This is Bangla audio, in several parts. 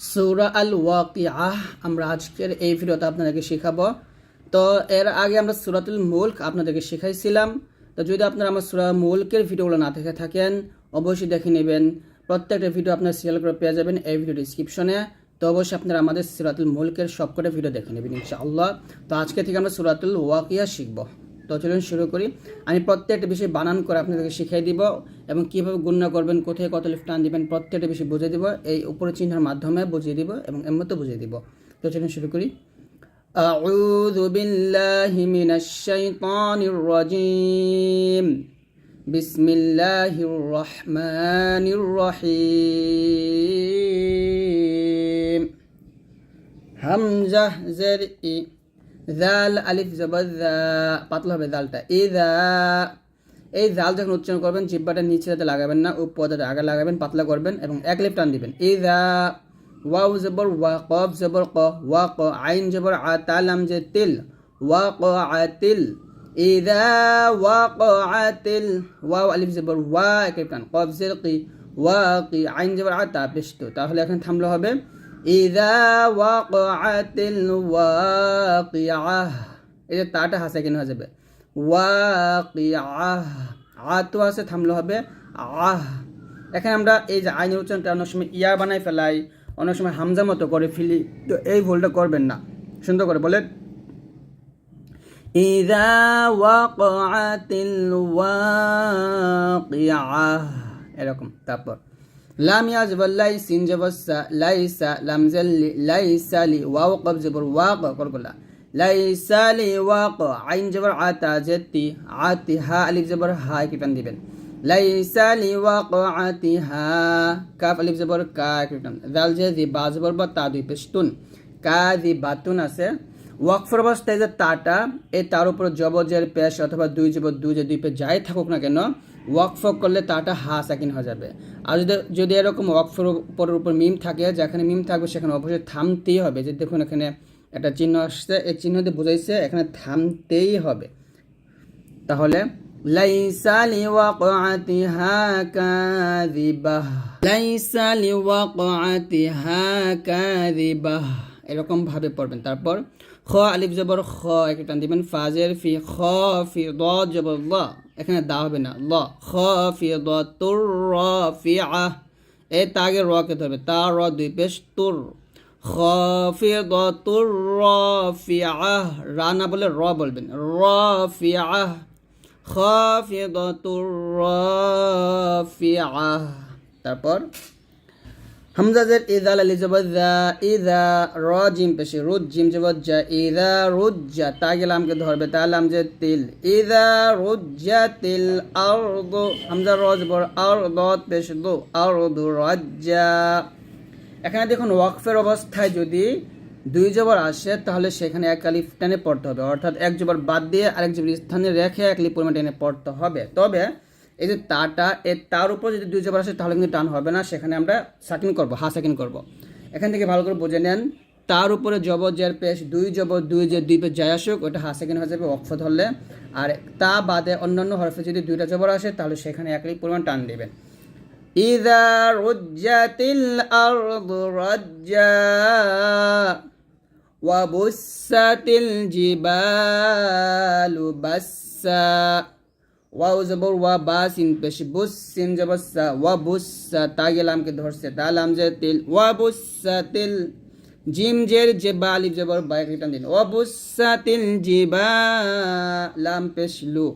সৌরা আল ওয়াকিআহ আমরা আজকের এই ভিডিওতে আপনাদেরকে শেখাবো। তো এর আগে আমরা সুরাতুল মুল্ক আপনাদেরকে শেখাইছিলাম। তো যদি আপনারা আমার সুরা মুল্কের ভিডিওগুলো না দেখে থাকেন, অবশ্যই দেখে নেবেন। প্রত্যেকটা ভিডিও আপনার সিরিয়াল করে পেয়ে যাবেন এই ভিডিও ডিসক্রিপশনে তো অবশ্যই আপনারা আমাদের সুরাতুল মুল্কের সবকটা ভিডিও দেখে নেবেন ইনশাআল্লাহ। তো আজকে থেকে আমরা সুরাতুল ওয়াকিয়া শিখব। তো চলুন শুরু করি আমি প্রত্যেকটা বিষয় বানান করে আপনাদেরকে শিখিয়ে দিব এবং কীভাবে গুণনা করবেন কোথায় কত লিফট টান দিবেন প্রত্যেকটা বিষয় বুঝিয়ে দিব এই উপরে চিহ্নের মাধ্যমে বুঝিয়ে দিব এবং এর মতো বুঝিয়ে দিব তো চলুন শুরু করি أعوذ بالله من الشيطان الرجيم بسم الله الرحمن الرحيم হামজা জের ই জাল আলিফ পাতলা হবে জালটা ইদা এই জাল যখন উচ্চারণ করবেন, জিব্বাটা নিচে যাতে লাগাবেন না উপরে আগে লাগাবেন, পাতলা করবেন এবং এক লিফ টান দিবেন। ইদা ওয়াও জবর, ওয়া কফ জবর, ক, ওয়া ক, আইন জবর, আ তালাম যে তিল, ওয়া ক আতিল ইদা ওয়া ক আতিল ওয়াও আলিফ জবর, ওয়া, এক লিফ টান। কফ জের, কি, ওয়া, কি, আইন জবর, আ তা। তাহলে এখন থামলে হবে। ইদা ওয়াকাতিল ওয়াকিআহ। এই যে তাটা হাসে কেন হয়ে ওয়াকিআহ। আ তো আছে, থামলো হবে। আহ। এখানে আমরা এই যে আইনের উচ্চারণটা অনেক সময় ইয়া বানাই ফেলাই, অনেক সময় হামজা মতো করে ফেলি, তো এই ভুলটা করবেন না। সুন্দর করে বলেন। ইদা ওয়াকাতিল ওয়াকিআহ। এরকম, তারপর। লাম ইয়াজবর লাই সিন জবর সা লাইসা লাম জাল্লি লাইসা লি ওয়াও কব জবর ওয়াক করগুলা লাইসা লি ওয়াক আইন জবর আতা জেতি আতি হা আলিফ জবর হা কিটান দিবেন লাইসা লি ওয়াক আতি হা কাফ আলিফ জবর কা কিটান দাল জে দি বা জবর বা তা দুই পেস্তুন কা দি বাতুন আছে. ওয়াকফর অবস্থায় যে তাটা এই তার উপর জবজের পেশ অথবা দুই জবর দুই যে দুই পে যাই থাকুক না কেন? ওয়াকফ করলে তাটা হা সাকিন হয়ে যাবে। আর যদি যদি এরকম ওয়াকফর উপরের উপর মিম থাকে, যেখানে মিম থাকবে সেখানে অবশ্যই থামতেই হবে। যে দেখুন এখানে একটা চিহ্ন আসছে, এই চিহ্ন দিয়ে বোঝাইছে এখানে থামতেই হবে। তাহলে, লাইসা লিওয়াকআতিহা কাযিবাহ লাইসা লিওয়াকআতিহা কাযিবাহ এরকম ভাবে পড়বেন। তারপর খ, আলিফ জবর খ একটা টান দিবেন, ফাজের ফি, খ, ফি, দ, জবর ল। এখানে দা হবে না, ল। খ, ফি, দ, তুর, র, ফি আহ এই তাগে রকে ধরবে, তা, র, দুই পেশ, তুর। খ, ফি, দ, তুর, র, ফি আহ রা না বলে র বলবেন, র, ফি আহ খ, ফি, দ, তুর, র, ফি আহ তারপর হামজাজের ইদাল আলি জবজ্জা ইদা র জিম পেশে রুদ জিম জবজ্জা ইদা রুজ্জা তা গেলামকে ধরবে তালাম যে তিল। ইদা রুজ্জা তিল আরদ, হামজা রজ বর আর দত পেশ দো আর দু রজ্জা এখানে দেখুন ওয়াকফের অবস্থায় যদি দুই জবর আসে, তাহলে সেখানে এক আলিফ টেনে পড়তে হবে। অর্থাৎ এক জবর বাদ দিয়ে আরেক জবর স্থানে রেখে এক আলিফ পরিমাণ টেনে পড়তে হবে। তবে এই যে তাটা, এ তার উপর যদি দুই জবর আসে, তাহলে কিন্তু টান হবে না। সেখানে আমরা সাকিন করব, হা সাকিন করব। এখান থেকে ভালো করে বুঝে নেন। তার উপরে জবর জের পেশ, দুই জবর, দুই যে দুই পেশ যাই আসুক, ওটা হা সেকেন্ড হয়ে যাবে, অক্ষ ধরলে। আর তা বাদে অন্যান্য হরফে যদি দুইটা জবর আসে, তাহলে সেখানে এক পরিমাণ টান ইদা রুজ্জাতিল আরদু রাজ্জা ওয়াবুসাতিল জিবালু বাসসা। ওয়াও জবর ওয়া বা সিন পেশ বুস সিন জবর সা ওয়া বুসসা তা গেলামকে ধরছে। তা লাম যে তিল, ওয়া বুসসা তিল, জিম জের যে বা আলিফ জবর বা এক টান দিন ওয়া বুসসা তিল জিবা লাম পেশ লু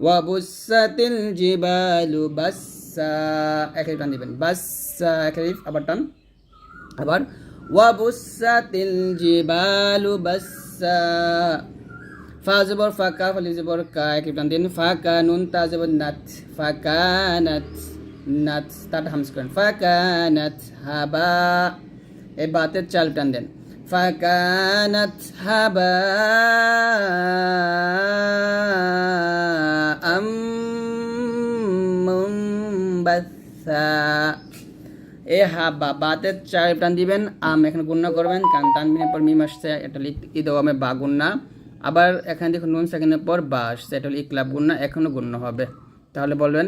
ওয়া বুসসা তিল জিবালু বাসসা, এক টান দিবেন। বাসসা, এক আবার টান। আবার, ওয়া বুসসা তিল জিবালু বাসসা। ফা জবর ফা কা টান দিন ফা নুন তা জবর নাত ফা কা নাত নাত তার হামস ফা হাবা এই বাতের চাল দেন ফা কা হাবা আম মুম্বাসা এ হাবা বাতের চার দিবেন আম এখানে গুণনা করবেন কারণ তানবিনের পর মিম এটা ঈদ আমি বা গুণনা আবার এখানে দেখুন নুন সেকেন্ডের পর বাস, সেটা হলো ইকলাব গুণ না, এখনও গুণ হবে। তাহলে বলবেন,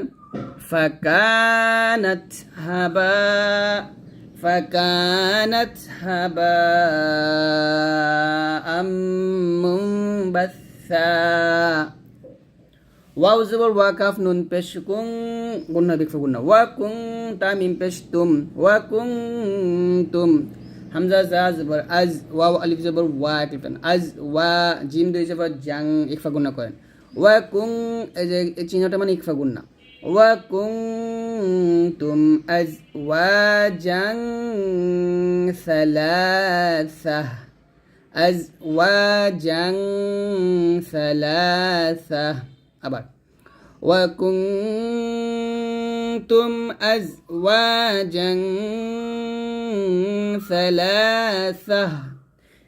ফাকানাত হাবা ফাকানাত হাবা মুম্বাসা ওয়াও জবর ওয়াকাফ নুন পেশ, কুং, গুণ বিক্ষ গুন্না ওয়া কুং, তামিম পেশ, তুম। ওয়া কুং, তুম। হামজা জা জবর আজ ওয়া আলিফ জবর ওয়া টিপেন আজ ওয়া জিম দুই জবর জাং ইকফা গুন্না করেন ওয়া কুং এই যে চিহ্নটা মানে ইকফা গুন্না ওয়া কুং তুম আজ ওয়া জাং সালাসাহ আজ ওয়া জাং সালাসাহ আবার ওয়া কুং তুম আজ ওয়া জাং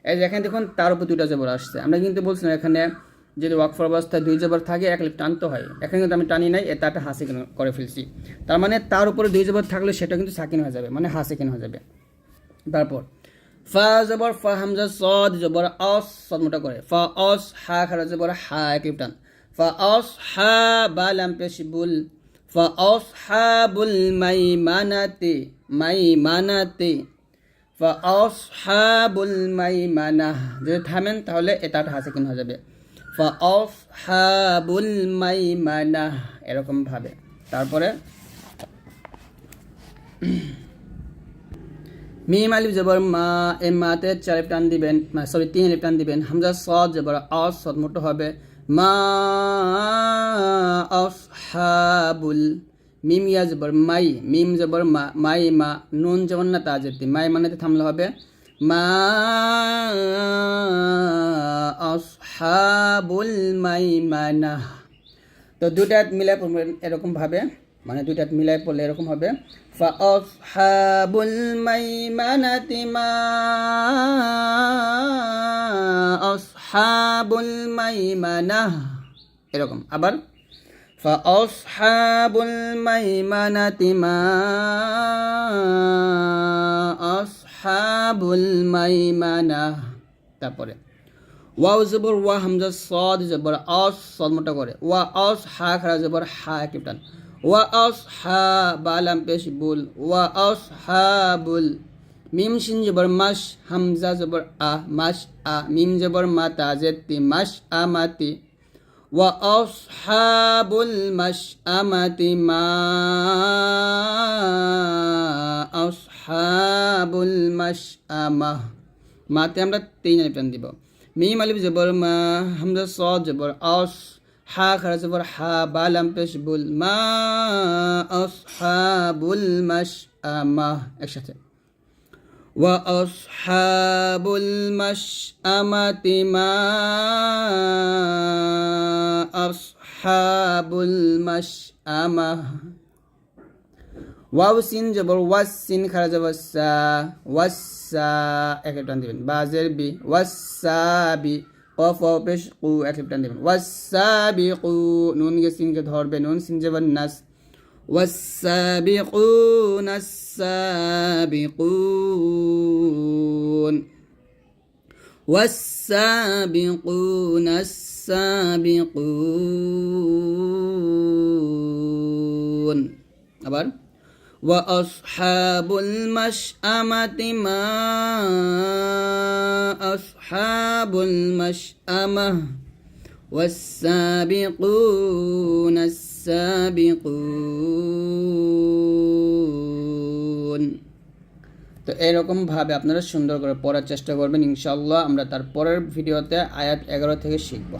এই যে এখানে দেখুন, তার উপর দুইটা জবর আসছে। আমরা কিন্তু বলছিলাম এখানে যদি ওয়াকফর অবস্থায় দুই জবর থাকে, এক লিপ টানতে হয়। এখানে কিন্তু আমি টানি নাই, এ তারটা হাসি করে ফেলছি। তার মানে তার উপরে দুই জবর থাকলে সেটা কিন্তু সাকিন হয়ে যাবে মানে হাসিকিন হয়ে যাবে। তারপর, ফা জবর, ফা হামজা, সদ জবর, অস, সদ মোটা করে। ফা অস, হা, খারা জবর, হা, এক লিপ টান। ফা অস, হা, বা লাম্পেশ বুল। ফাসহাবুল মাইমানাতে মাইমানাতে ফাসহাবুল মাইমানাহ যদি থামেন তাহলে এটা হাসিকিন হয়ে যাবে। ফাসহাবুল মাইমানাহ এরকমভাবে তারপরে মিম আলিফ জবর মা, এ মাতে চার টান দিবেন সরি, তিন টান দিবেন, হামজা সদ জবর অ সদ মোটো হবে। মা মিম ইয়া জবর মাই, মিম জবর, মা, মাই, মা, নুন যেমন না তা যেতে মাই মানে থামলে হবে। মা মাই মানা। তো দুটা মিলাই এরকমভাবে মানে দুটা মিলাই পড়লে এরকম হবে। মাই মানা তিমা মা আসহাবুল মাইমানাহ। এরকম। আবার ফাসহাবুল মাইমানাতি মা আসহাবুল মাইমানাহ। তারপরে ওয়াও জবর ওয়া হামজা সদ জবর অস সদ মোটা করে। ওয়া অস হা খারা জবর হা কিপটান। ওয়া অস হা বালাম পেশ বুল। ওয়া অস হা বুল মিম শিন জবর মাস, হামজা জবর আ মাস, আ মিম জবর মা তাজেতি মাস আমাতি ওয়া অস হা বুল মাস আমাতি মা অস হা বুল মাস আমা মাতে আমরা তিন আলিফ দিব। মিম আলিফ জবর মা, হামজা সদ জবর অস হা খারা জবর হা বালাম পেশ বুল মা। আসহাবুল মাস আমা একসাথে। আমাতি মা আসহাবুল মাস আমা ওয়াও সিন জবর ওয়াস সিন খারা জবর সা ওয়াসা এক টান দিবেন। বাজের বি ওয়াসাবি কফ পেশ কু এক টান দিবেন। নুন গে সিন কে ধরবে। নুন সিন والسابقون السابقون والسابقون السابقون আবার وأصحاب المشأمة ما أصحاب المشأمة والسابقون السابقون তো এরকম ভাবে আপনারা সুন্দর করে পড়ার চেষ্টা করবেন ইনশাল্লাহ আমরা তার পরের ভিডিওতে আয়াত এগারো থেকে শিখবো